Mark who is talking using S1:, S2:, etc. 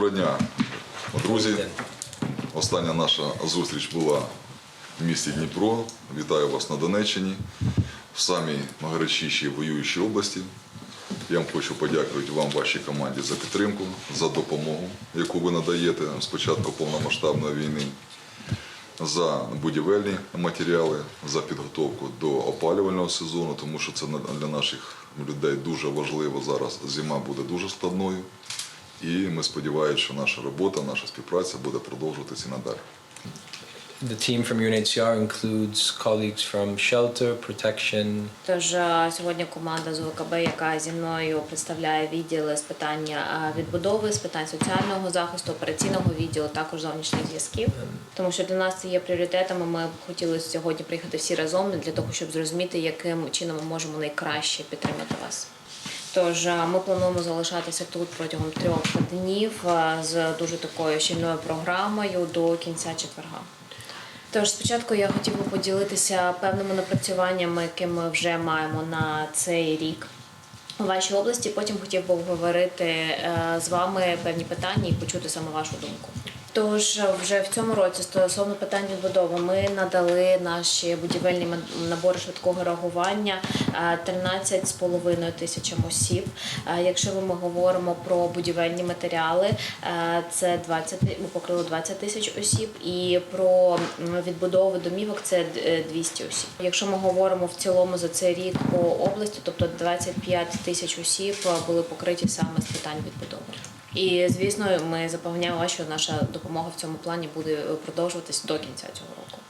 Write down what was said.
S1: Доброго дня, друзі. Остання наша зустріч була в місті Дніпро. Вітаю вас на Донеччині, в самій найгарячішій воюючій області. Я вам хочу подякувати вам, вашій команді, за підтримку, за допомогу, яку ви надаєте з початку повномасштабної війни, за будівельні матеріали, за підготовку до опалювального сезону, тому що це для наших людей дуже важливо зараз. Зима буде дуже складною. І ми сподіваємося, що наша робота, наша співпраця буде продовжуватися надалі.
S2: The team from UNHCR includes colleagues from shelter, protection,
S3: Тож сьогодні команда з ОКБ, яка зі мною представляє відділи з питання відбудови, з питань соціального захисту, операційного відділу, також зовнішніх зв'язків. Тому що для нас це є пріоритетами. Ми б хотіли сьогодні приїхати всі разом для того, щоб зрозуміти, яким чином ми можемо найкраще підтримати вас. Тож е, ми плануємо залишатися тут протягом трьох днів е, з дуже такою щільною програмою до кінця четверга. Тож спочатку я хотів би поділитися певними напрацюваннями, які ми вже маємо на цей рік у вашій області. Потім хотів би обговорити е, з вами певні питання і почути саме вашу думку. Тож е, вже в цьому році стосовно питань відбудови ми надали наші будівельні набори швидкого реагування е, 13,5 тисячам осіб. Е, Якщо ми говоримо про будівельні матеріали, е, це 20, ми покрили 20 тисяч осіб, і про відбудову домівок це е, 200 осіб. Якщо ми говоримо в цілому за цей рік по області, тобто 25 тисяч осіб е, були покриті саме з питань відбудови. І звісно, ми запевняємо що наша допомога в цьому плані буде продовжуватись до кінця цього року.